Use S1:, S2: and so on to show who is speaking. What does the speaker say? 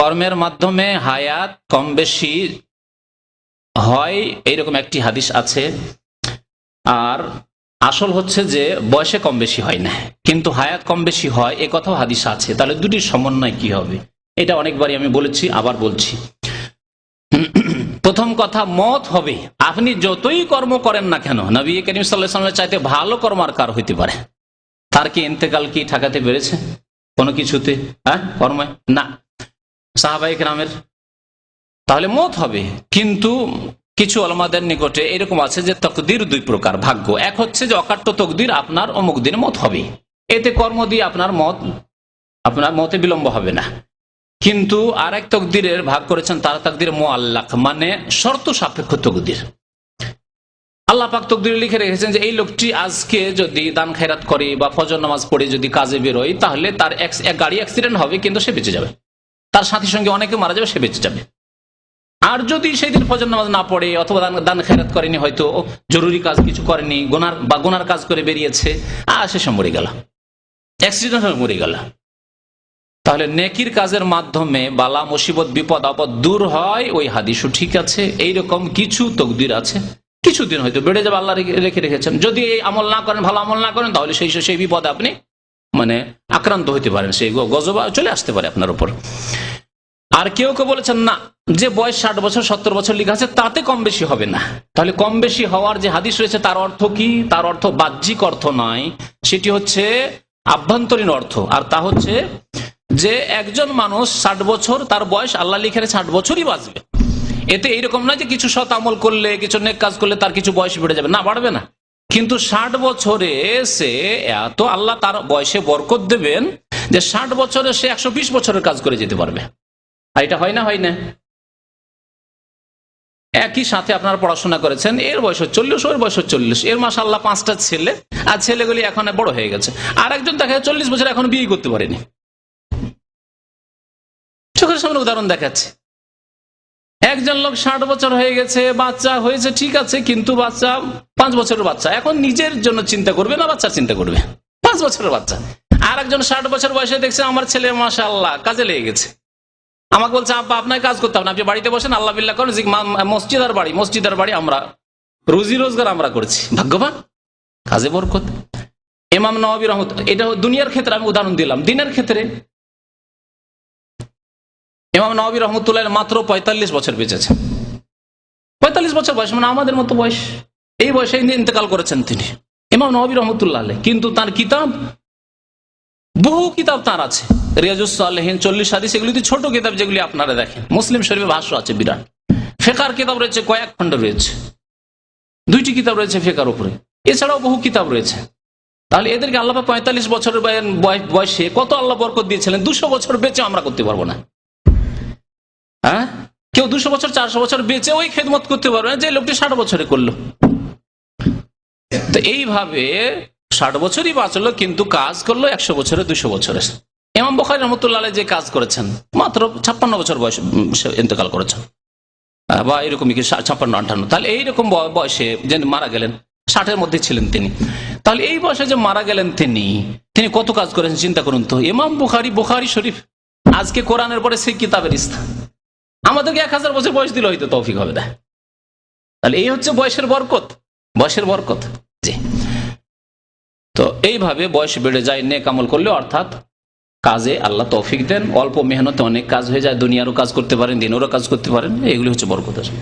S1: কর্মের মাধ্যমে হায়াত কম বেশি হয়, এইরকম একটি হাদিস আছে। আর আসল হচ্ছে যে, বয়সে কম বেশি হয় না। কিন্তু হায়াত কম বেশি হয়, এ কথাও হাদিস আছে। তাহলে দুটির সমন্বয় কি হবে? এটা অনেকবারই আমি বলেছি, আবার বলছি। প্রথম কথা, মত হবে। আপনি যতই কর্ম করেন না কেন, নবী করিম সাল্লাহ চাইতে ভালো কর্ম আর কার হইতে পারে? তার কি ইন্তেকাল কি ঠেকাতে পেরেছে কোনো কিছুতে? হ্যাঁ কর্মে? না। সাহাবাহিক রামের তাহলে মত হবে। কিন্তু কিছু আলমাদের নিকটে এরকম আছে যে তকদির দুই প্রকার ভাগ্য। এক হচ্ছে যে অকাট্য তকদির আপনার অমুক দিনে মত হবে। এতে কর্ম দিয়ে আপনার মত, আপনার মতে বিলম্ব হবে না। কিন্তু আর এক তকদিরের ভাগ করেছেন তারা তকদির মো আল্লাহ মানে শর্ত সাপেক্ষ তকদির। আল্লাহ পাক তকদির লিখে রেখেছেন যে এই লোকটি আজকে যদি দান খায়রাত করে বা ফজর নামাজ পড়ে যদি কাজে বেরোয়, তাহলে তার এক- গাড়ি অ্যাক্সিডেন্ট হবে, কিন্তু সে বেঁচে যাবে। তার সাথীর সঙ্গে অনেকে মারা যাবে, সে বেঁচে যাবে। আর যদি সেই দিন ফজর নামাজ না পড়ে, অথবা দান- দান খেরাত করেনি হয়তো জরুরি কাজ কিছু করেনি, গোনার বা গোনার কাজ করে বেরিয়েছে আর শেষে মরে গেল। অ্যাক্সিডেন্ট হয়ে মরে গেল। তাহলে নেকির কাজের মাধ্যমে বালা, মুসিবত, বিপদ, আপদ দূর হয়, ওই হাদিসও ঠিক আছে, এইরকম কিছু তকদির আছে। কিছুদিন হয়তো বেড়ে যাবে আল্লাহ রেখে- রেখে রেখেছেন। যদি এই আমল না করেন, ভালো আমল না করেন, তাহলে সেই সেই বিপদ আপনি মানে আক্রান্ত হতে পারেন, সেই গজবা চলে আসতে পারে আপনার উপর। আর কেউ কেউ বলেছেন, না, যে বয়স ষাট বছর, সত্তর বছর লেখা আছে, তাতে কম বেশি হবে না। তাহলে কম বেশি হওয়ার যে হাদিস রয়েছে, তার অর্থ কি? তার অর্থ বাহ্যিক অর্থ নয়, সেটি হচ্ছে আভ্যন্তরীণ অর্থ। আর তা হচ্ছে যে একজন মানুষ ষাট বছর, তার বয়স আল্লাহ লিখে ষাট বছরই বাঁচবে। এতে এইরকম নয় যে কিছু সৎ আমল করলে, কিছু নেক কাজ করলে তার কিছু বয়স বেড়ে যাবে। না, বাড়বে না। কিন্তু ষাট বছরে সে এত আল্লাহ তার বয়সে বরকত দেবেন যে ষাট বছরে সে একশো বিশ বছরের কাজ করে যেতে পারবে। আর এটা হয় না হয় না। একই সাথে আপনারা পড়াশোনা করেছেন, এর বয়স চল্লিশ, ওর বয়স চল্লিশ। এর মাসা আল্লাহ পাঁচটা ছেলে, আর ছেলেগুলি এখন বড় হয়ে গেছে। আর একজন দেখা যায় চল্লিশ বছর এখন বিয়ে করতে পারেনি। চোখের সামনে উদাহরণ দেখাচ্ছে। একজন লোক ষাট বছর হয়ে গেছে, বাচ্চা হয়েছে, ঠিক আছে, কিন্তু বাচ্চা পাঁচ বছরের বাচ্চা। এখন নিজের জন্য চিন্তা করবে না বাচ্চার চিন্তা করবে? পাঁচ বছরের বাচ্চা। আর একজন ষাট বছর বয়সে দেখছে আমার ছেলে মাসা আল্লাহ কাজে লেগে গেছে। আমাকে বলছে, আব্বা আপনাকে কাজ করতে হবে না, আপনি বাড়িতে বসেন, আল্লাহ বিল্লাহ করেন মসজিদ আর বাড়ি মসজিদ আর বাড়ি আমরা, রুজি রোজগার আমরা করছি। ভাগ্যবান, কাজে বরকত। এমাম নওয়াবি রহমত, এটা দুনিয়ার ক্ষেত্রে আমি উদাহরণ দিলাম, দিনের ক্ষেত্রে। ইমাম নওয়াবি রহমতুল্লাহ মাত্র পঁয়তাল্লিশ বছর বেঁচেছেন। পঁয়তাল্লিশ বছর বয়স মানে আমাদের মতো বয়স। এই বয়সে ইন্তেকাল করেছেন তিনি এমাম নওয়াবি রহমতুল্লাহ। কিন্তু তার কিতাব, বহু কিতাব তার আছে। রিয়াজুসালেহীন চল্লিশ হাদিস, এগুলি ছোট কিতাব যেগুলি আপনারা দেখেন। মুসলিম শরীফে ভাষ্য আছে, বিরাট। ফেকার কিতাব রয়েছে, কয়েক খণ্ড রয়েছে। দুইটি কিতাব রয়েছে ফেকার উপরে। এছাড়াও বহু কিতাব রয়েছে। তাহলে এদেরকে আল্লাহ পঁয়তাল্লিশ বছরের বয়- বয়- বয়সে কত আল্লাহ বরকত দিয়েছিলেন? দুশো বছর বেঁচে আমরা করতে পারব না। হ্যাঁ? কেউ দুশো বছর, চারশো বছর বেঁচে ওই খেদমত করতে পারবে না যে লোকটি ষাট বছরে করল। তো এইভাবে ষাট বছরই বাঁচলো, কিন্তু কাজ করল একশো বছরে, দুশো বছরে। এমাম বখারি রহমতুল্লাহ যে কাজ করেছেন, মাত্র ছাপ্পান্ন বছর বয়স ইন্তেকাল করেছেন। বা এরকমই কি ছাপ্পান্ন আটান্ন তাহলে এইরকম বয়সে যে মারা গেলেন, ষাটের মধ্যে ছিলেন তিনি। তাহলে এই বয়সে যে মারা গেলেন তিনি তিনি কত কাজ করেছেন চিন্তা করুন তো। ইমাম বুখারি বুখারি শরীফ, আজকে কোরআনের পরে সেই কিতাবের স্থান। আমাদেরকে এক হাজার বছর বয়স দিলে হয়তো তৌফিক হবে না। তাহলে এই হচ্ছে বয়সের বরকত বয়সের বরকত। জি। তো এইভাবে বয়স বেড়ে যায়, নেক আমল করলে অর্থাৎ কাজে আল্লাহ তৌফিক দেন। অল্প মেহনতে অনেক কাজ হয়ে যায়। দুনিয়ারও কাজ করতে পারেন, দিনেরও কাজ করতে পারেন। এগুলি হচ্ছে বরকত আসবে